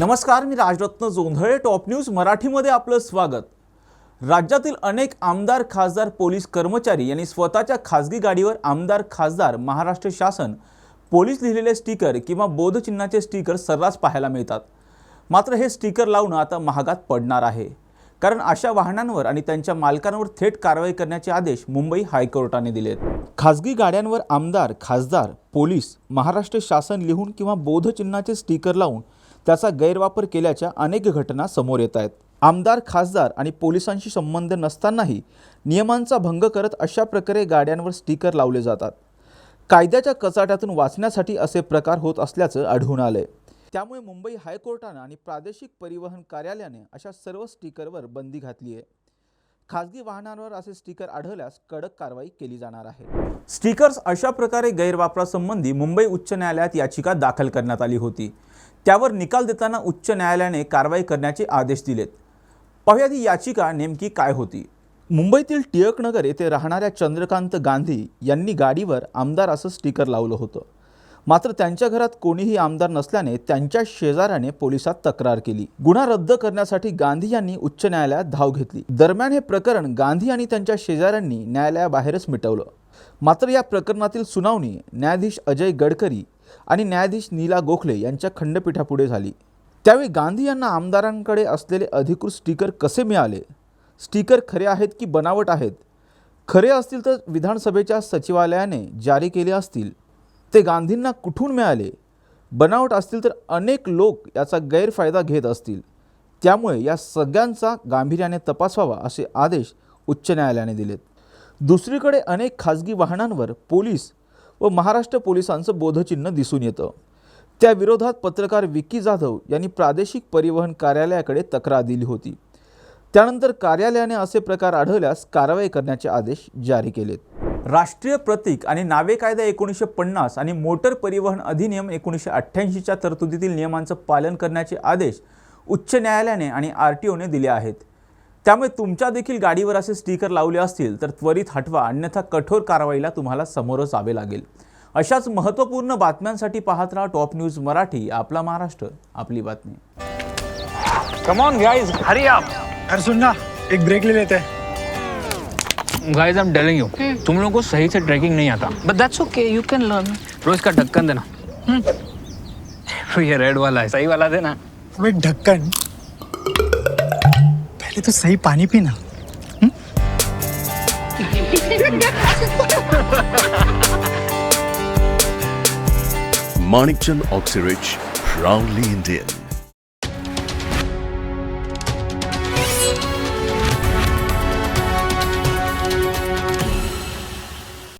नमस्कार मी Rajratna Jondhale top news मराठीमध्ये आपलं स्वागत. राज्यातील अनेक आमदार खासदार पोलीस कर्मचारी यांनी स्वतःच्या खासगी गाडीवर आमदार खासदार महाराष्ट्र शासन पोलीस लिहिलेले स्टिकर किंवा बोधचिन्हाचे स्टिकर सर्रास पाहायला मिळतात. मात्र हे स्टिकर लावणं आता महागात पडणार आहे. कारण अशा वाहनांवर आणि त्यांच्या मालकांवर थेट कारवाई करण्याचे आदेश मुंबई हायकोर्टाने दिलेत. खासगी गाड्यांवर आमदार खासदार पोलीस महाराष्ट्र शासन लिहून किंवा बोधचिन्हाचे स्टिकर लावून त्याचा गैरवापर केल्याच्या अनेक घटना समोर येत आहेत. आमदार खासदार आणि पोलिसांशी संबंध नसतानाही नियमांचा भंग करत अशा प्रकारे गाड्यांवर स्टिकर लावले जातात. कायद्याच्या कचाट्यातून वाचण्यासाठी असे प्रकार होत असल्याचं आढळून आलंय. त्यामुळे मुंबई हायकोर्टानं आणि प्रादेशिक परिवहन कार्यालयाने अशा सर्व स्टिकरवर बंदी घातली आहे. खासगी वाहनांवर असे स्टिकर आढळल्यास कडक कारवाई केली जाणार आहे. स्टिकर्स अशा प्रकारे गैरवापरासंबंधी मुंबई उच्च न्यायालयात याचिका दाखल करण्यात आली होती. त्यावर निकाल देताना उच्च न्यायालयाने कारवाई करण्याचे आदेश दिलेत. पाहुयात ही याचिका नेमकी काय होती? मुंबईतील टिळकनगर येथे राहणाऱ्या चंद्रकांत गांधी यांनी गाडीवर आमदार असं स्टिकर लावलं होतं. मात्र त्यांच्या घरात कोणीही आमदार नसल्याने त्यांच्या शेजाऱ्याने पोलिसात तक्रार केली. गुन्हा रद्द करण्यासाठी गांधी यांनी उच्च न्यायालयात धाव घेतली. दरम्यान हे प्रकरण गांधी आणि त्यांच्या शेजाऱ्यांनी न्यायालयाबाहेरच मिटवलं. मात्र या प्रकरणातील सुनावणी न्यायाधीश अजय गडकरी आणि न्यायाधीश नीला गोखले यांच्या खंडपीठापुढे झाली. त्यावेळी गांधी यांना आमदारांकडे असलेले अधिकृत स्टिकर कसे मिळाले? स्टिकर खरे आहेत की बनावट आहेत? खरे असतील तर विधानसभेच्या सचिवालयाने जारी केले असतील. ते गांधींना कुठून मिळाले? बनावट असतील तर अनेक लोक याचा गैरफायदा घेत असतील. त्यामुळे या सगळ्यांचा गांभीर्याने तपास व्हावा असे आदेश उच्च न्यायालयाने दिलेत. दुसरीकडे अनेक खाजगी वाहनांवर पोलीस व महाराष्ट्र पोलिसांचं बोधचिन्ह दिसून येतं. त्या विरोधात पत्रकार विक्की जाधव यांनी प्रादेशिक परिवहन कार्यालयाकडे तक्रार दिली होती. त्यानंतर कार्यालयाने असे प्रकार आढळल्यास कारवाई करण्याचे आदेश जारी केलेत. राष्ट्रीय प्रतीक आणि नावे कायदा एकोणीसशे पन्नास आणि मोटर परिवहन अधिनियम एकोणीसशे अठ्ठ्याऐंशीच्या तरतुदीतील नियमांचं पालन करण्याचे आदेश उच्च न्यायालयाने आणि आर टी ओने दिले आहेत. त्यामुळे तुमच्या देखील गाडीवर असे स्टिकर लावले असतील तर त्वरित हटवा. अन्यथा कठोर कारवाईला तुम्हाला समोर जावे लागेल. अशाच महत्त्वपूर्ण बातम्यांसाठी पाहत राहा टॉप न्यूज मराठी आपला महाराष्ट्र आपली बातमी. Come on guys hurry up यार सुन ना एक ब्रेक ले लेते. हैं guys I am telling you तुम लोगों को सही से ट्रैकिंग नहीं आता. But that's okay, you can learn. रोज का ढक्कन देना. तो ये रेड वाला है सही वाला देना. ढक्कन पहले तो सही पानी पीना Manikchand Oxyrich, proudly Indian.